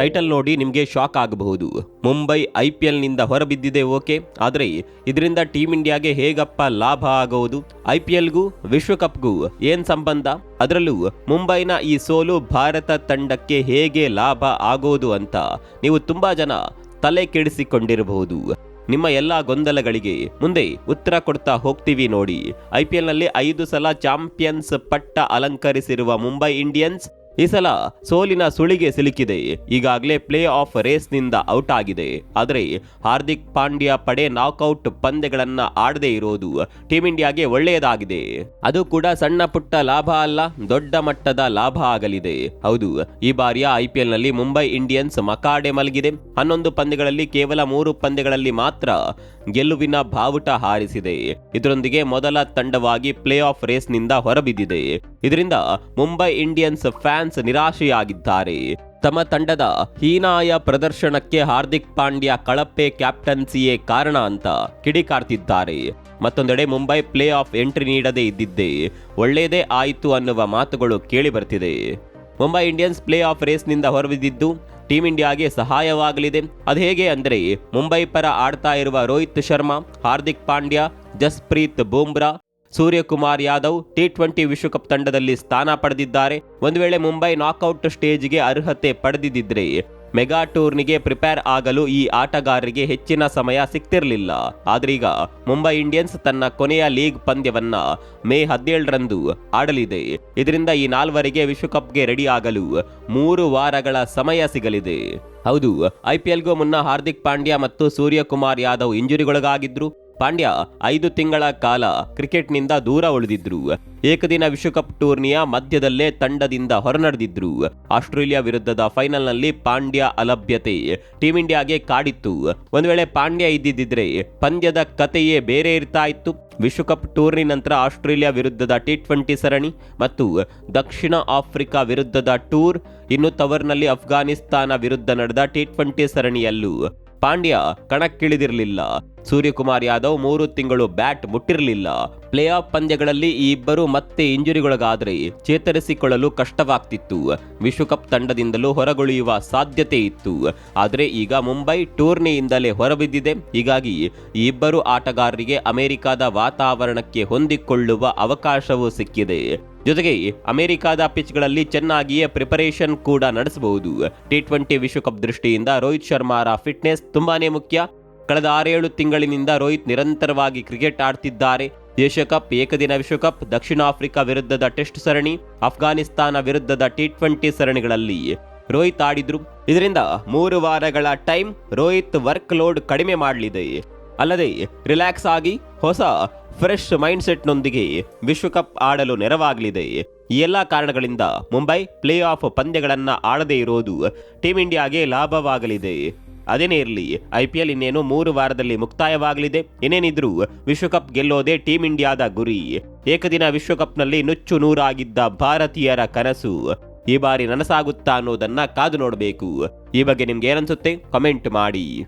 Title ನೋಡಿ ನಿಮಗೆ shock ಆಗಬಹುದು. ಮುಂಬೈ ಐ ಪಿ ಎಲ್ನಿಂದ ಹೊರಬಿದ್ದಿದೆ ಓಕೆ, ಆದರೆ ಇದರಿಂದ ಟೀಮ್ ಇಂಡಿಯಾಗೆ ಹೇಗಪ್ಪ ಲಾಭ ಆಗುವುದು ಐ ಪಿ ಎಲ್ಗೂ, ವಿಶ್ವಕಪ್ಗೂ ಏನ್ ಸಂಬಂಧ? ಅದರಲ್ಲೂ ಮುಂಬೈನ ಈ ಸೋಲು ಭಾರತ ತಂಡಕ್ಕೆ ಹೇಗೆ ಲಾಭ ಆಗೋದು ಅಂತ ನೀವು ತುಂಬಾ ಜನ ತಲೆ ಕೆಡಿಸಿಕೊಂಡಿರಬಹುದು. ನಿಮ್ಮ ಎಲ್ಲಾ ಗೊಂದಲಗಳಿಗೆ ಮುಂದೆ ಉತ್ತರ ಕೊಡ್ತಾ ಹೋಗ್ತೀವಿ ನೋಡಿ. ಐ ಪಿ ಐದು ಸಲ ಚಾಂಪಿಯನ್ಸ್ ಪಟ್ಟ ಅಲಂಕರಿಸಿರುವ ಮುಂಬೈ ಇಂಡಿಯನ್ಸ್ ಈ ಸಲ ಸೋಲಿನ ಸುಳಿಗೆ ಸಿಲುಕಿದೆ. ಈಗಾಗಲೇ ಪ್ಲೇ ಆಫ್ ರೇಸ್ನಿಂದ ಔಟ್ ಆಗಿದೆ. ಆದರೆ ಹಾರ್ದಿಕ್ ಪಾಂಡ್ಯ ಪಡೆ ನಾಕ್ಔಟ್ ಪಂದ್ಯಗಳನ್ನು ಆಡದೇ ಇರೋದು ಟೀಂ ಇಂಡಿಯಾಗೆ ಒಳ್ಳೆಯದಾಗಿದೆ. ಅದು ಕೂಡ ಸಣ್ಣ ಪುಟ್ಟ ಲಾಭ ಅಲ್ಲ, ದೊಡ್ಡ ಮಟ್ಟದ ಲಾಭ ಆಗಲಿದೆ. ಹೌದು, ಈ ಬಾರಿಯ ಐಪಿಎಲ್ನಲ್ಲಿ ಮುಂಬೈ ಇಂಡಿಯನ್ಸ್ ಮಕಾಡೆ ಮಲಗಿದೆ. ಹನ್ನೊಂದು ಪಂದ್ಯಗಳಲ್ಲಿ ಕೇವಲ ಮೂರು ಪಂದ್ಯಗಳಲ್ಲಿ ಮಾತ್ರ ಗೆಲುವಿನ ಬಾವುಟ ಹಾರಿಸಿದೆ. ಇದರೊಂದಿಗೆ ಮೊದಲ ತಂಡವಾಗಿ ಪ್ಲೇ ಆಫ್ ರೇಸ್ನಿಂದ ಹೊರಬಿದ್ದಿದೆ. ಇದರಿಂದ ಮುಂಬೈ ಇಂಡಿಯನ್ಸ್ ಫ್ಯಾನ್ಸ್ ನಿರಾಶೆಯಾಗಿದ್ದಾರೆ. ತಮ್ಮ ತಂಡದ ಹೀನಾಯ ಪ್ರದರ್ಶನಕ್ಕೆ ಹಾರ್ದಿಕ್ ಪಾಂಡ್ಯ ಕಳಪೆ ಕ್ಯಾಪ್ಟನ್ಸಿಯೇ ಕಾರಣ ಅಂತ ಕಿಡಿಕಾರ್ತಿದ್ದಾರೆ. ಮತ್ತೊಂದೆಡೆ ಮುಂಬೈ ಪ್ಲೇ ಆಫ್ ಎಂಟ್ರಿ ನೀಡದೇ ಇದ್ದಿದ್ದೆ ಒಳ್ಳೆಯದೇ ಆಯಿತು ಅನ್ನುವ ಮಾತುಗಳು ಕೇಳಿಬರ್ತಿದೆ. ಮುಂಬೈ ಇಂಡಿಯನ್ಸ್ ಪ್ಲೇ ಆಫ್ ರೇಸ್ನಿಂದ ಹೊರಬಿದ್ದಿದ್ದು ಟೀಂ ಇಂಡಿಯಾಗೆ ಸಹಾಯವಾಗಲಿದೆ. ಅದು ಹೇಗೆ ಅಂದರೆ ಮುಂಬೈ ಪರ ಆಡ್ತಾ ಇರುವ ರೋಹಿತ್ ಶರ್ಮಾ, ಹಾರ್ದಿಕ್ ಪಾಂಡ್ಯ, ಜಸ್ಪ್ರೀತ್ ಬೂಮ್ರಾ ಸೂರ್ಯಕುಮಾರ್ ಯಾದವ್ ಟಿ ಟ್ವೆಂಟಿ ವಿಶ್ವಕಪ್ ತಂಡದಲ್ಲಿ ಸ್ಥಾನ ಪಡೆದಿದ್ದಾರೆ. ಒಂದು ವೇಳೆ ಮುಂಬೈ ನಾಕ್ಔಟ್ ಸ್ಟೇಜ್ಗೆ ಅರ್ಹತೆ ಪಡೆದಿದ್ದರೆ ಮೆಗಾ ಟೂರ್ನಿಗೆ ಪ್ರಿಪೇರ್ ಆಗಲು ಈ ಆಟಗಾರರಿಗೆ ಹೆಚ್ಚಿನ ಸಮಯ ಸಿಕ್ತಿರಲಿಲ್ಲ ಆದ್ರೀಗ ಮುಂಬೈ ಇಂಡಿಯನ್ಸ್ ತನ್ನ ಕೊನೆಯ ಲೀಗ್ ಪಂದ್ಯವನ್ನ ಮೇ ಹದಿನೇಳರಂದು ಆಡಲಿದೆ. ಇದರಿಂದ ಈ ನಾಲ್ವರಿಗೆ ವಿಶ್ವಕಪ್ಗೆ ರೆಡಿ ಆಗಲು ಮೂರು ವಾರಗಳ ಸಮಯ ಸಿಗಲಿದೆ. ಹೌದು ಐಪಿಎಲ್ಗೂ ಮುನ್ನ ಹಾರ್ದಿಕ್ ಪಾಂಡ್ಯ ಮತ್ತು ಸೂರ್ಯಕುಮಾರ್ ಯಾದವ್ ಇಂಜುರಿಗೊಳಗಾಗಿದ್ರು. ಪಾಂಡ್ಯ ಐದು ತಿಂಗಳ ಕಾಲ ಕ್ರಿಕೆಟ್ನಿಂದ ದೂರ ಉಳಿದಿದ್ರು. ಏಕದಿನ ವಿಶ್ವಕಪ್ ಟೂರ್ನಿಯ ಮಧ್ಯದಲ್ಲೇ ತಂಡದಿಂದ ಹೊರನಡೆದಿದ್ರು. ಆಸ್ಟ್ರೇಲಿಯಾ ವಿರುದ್ಧದ ಫೈನಲ್ನಲ್ಲಿ ಪಾಂಡ್ಯ ಅಲಭ್ಯತೆ ಟೀಂ ಇಂಡಿಯಾಗೆ ಕಾಡಿತ್ತು. ಒಂದು ವೇಳೆ ಪಾಂಡ್ಯ ಇದ್ದಿದ್ದರೆ ಪಂದ್ಯದ ಕತೆಯೇ ಬೇರೆ ಇರ್ತಾ ಇತ್ತು. ವಿಶ್ವಕಪ್ ಟೂರ್ನಿ ನಂತರ ಆಸ್ಟ್ರೇಲಿಯಾ ವಿರುದ್ಧದ ಟಿ ಟ್ವೆಂಟಿ ಸರಣಿ ಮತ್ತು ದಕ್ಷಿಣ ಆಫ್ರಿಕಾ ವಿರುದ್ಧದ ಟೂರ್, ಇನ್ನು ತವರ್ನಲ್ಲಿ ಅಫ್ಘಾನಿಸ್ತಾನ ವಿರುದ್ಧ ನಡೆದ ಟಿ ಟ್ವೆಂಟಿ ಸರಣಿಯಲ್ಲೂ ಪಾಂಡ್ಯ ಕಣಕ್ಕಿಳಿದಿರಲಿಲ್ಲ. ಸೂರ್ಯಕುಮಾರ್ ಯಾದವ್ ಮೂರು ತಿಂಗಳು ಬ್ಯಾಟ್ ಮುಟ್ಟಿರಲಿಲ್ಲ. ಪ್ಲೇ ಆಫ್ ಪಂದ್ಯಗಳಲ್ಲಿ ಈ ಇಬ್ಬರು ಮತ್ತೆ ಇಂಜುರಿಗೊಳಗಾದರೆ ಚೇತರಿಸಿಕೊಳ್ಳಲು ಕಷ್ಟವಾಗ್ತಿತ್ತು. ವಿಶ್ವಕಪ್ ತಂಡದಿಂದಲೂ ಹೊರಗುಳಿಯುವ ಸಾಧ್ಯತೆ ಇತ್ತು. ಆದರೆ ಈಗ ಮುಂಬೈ ಟೂರ್ನಿಯಿಂದಲೇ ಹೊರಬಿದ್ದಿದೆ. ಹೀಗಾಗಿ ಈ ಇಬ್ಬರು ಆಟಗಾರರಿಗೆ ಅಮೆರಿಕದ ವಾತಾವರಣಕ್ಕೆ ಹೊಂದಿಕೊಳ್ಳುವ ಅವಕಾಶವೂ ಸಿಕ್ಕಿದೆ. ಜೊತೆಗೆ ಅಮೆರಿಕದ ಪಿಚ್ಗಳಲ್ಲಿ ಚೆನ್ನಾಗಿಯೇ ಪ್ರಿಪರೇಷನ್ ಕೂಡ ನಡೆಸಬಹುದು. ಟಿ ಟ್ವೆಂಟಿ ವಿಶ್ವಕಪ್ ದೃಷ್ಟಿಯಿಂದ ರೋಹಿತ್ ಶರ್ಮಾರ ಫಿಟ್ನೆಸ್ ತುಂಬಾನೇ ಮುಖ್ಯ. ಕಳೆದ ಆರೇಳು ತಿಂಗಳಿನಿಂದ ರೋಹಿತ್ ನಿರಂತರವಾಗಿ ಕ್ರಿಕೆಟ್ ಆಡ್ತಿದ್ದಾರೆ. ಏಷ್ಯಾಕಪ್, ಏಕದಿನ ವಿಶ್ವಕಪ್, ದಕ್ಷಿಣ ಆಫ್ರಿಕಾ ವಿರುದ್ಧದ ಟೆಸ್ಟ್ ಸರಣಿ ಅಫ್ಘಾನಿಸ್ತಾನ ವಿರುದ್ಧದ ಟಿ ಟ್ವೆಂಟಿ ಸರಣಿಗಳಲ್ಲಿ ರೋಹಿತ್ ಆಡಿದ್ರು. ಇದರಿಂದ ಮೂರು ವಾರಗಳ ಟೈಮ್ ರೋಹಿತ್ ವರ್ಕ್ ಲೋಡ್ ಕಡಿಮೆ ಮಾಡಲಿದೆ. ಅಲ್ಲದೆ ರಿಲ್ಯಾಕ್ಸ್ ಆಗಿ ಹೊಸ ಫ್ರೆಶ್ ಮೈಂಡ್ ಸೆಟ್ನೊಂದಿಗೆ ವಿಶ್ವಕಪ್ ಆಡಲು ನೆರವಾಗಲಿದೆ. ಈ ಎಲ್ಲ ಕಾರಣಗಳಿಂದ ಮುಂಬೈ ಪ್ಲೇ ಆಫ್ ಪಂದ್ಯಗಳನ್ನು ಆಡದೇ ಇರೋದು ಟೀಂ ಇಂಡಿಯಾಗೆ ಲಾಭವಾಗಲಿದೆ. ಅದೇನೇ ಇರಲಿ, ಐ ಪಿ ಎಲ್ ಇನ್ನೇನು ಮೂರು ವಾರದಲ್ಲಿ ಮುಕ್ತಾಯವಾಗಲಿದೆ. ಏನೇನಿದ್ರೂ ವಿಶ್ವಕಪ್ ಗೆಲ್ಲೋದೇ ಟೀಂ ಇಂಡಿಯಾದ ಗುರಿ. ಏಕದಿನ ವಿಶ್ವಕಪ್ನಲ್ಲಿ ನುಚ್ಚು ನೂರಾಗಿದ್ದ ಭಾರತೀಯರ ಕನಸು ಈ ಬಾರಿ ನನಸಾಗುತ್ತಾ ಅನ್ನೋದನ್ನ ಕಾದು ನೋಡಬೇಕು. ಈ ಬಗ್ಗೆ ನಿಮ್ಗೆ ಏನನ್ಸುತ್ತೆ? ಕಮೆಂಟ್ ಮಾಡಿ.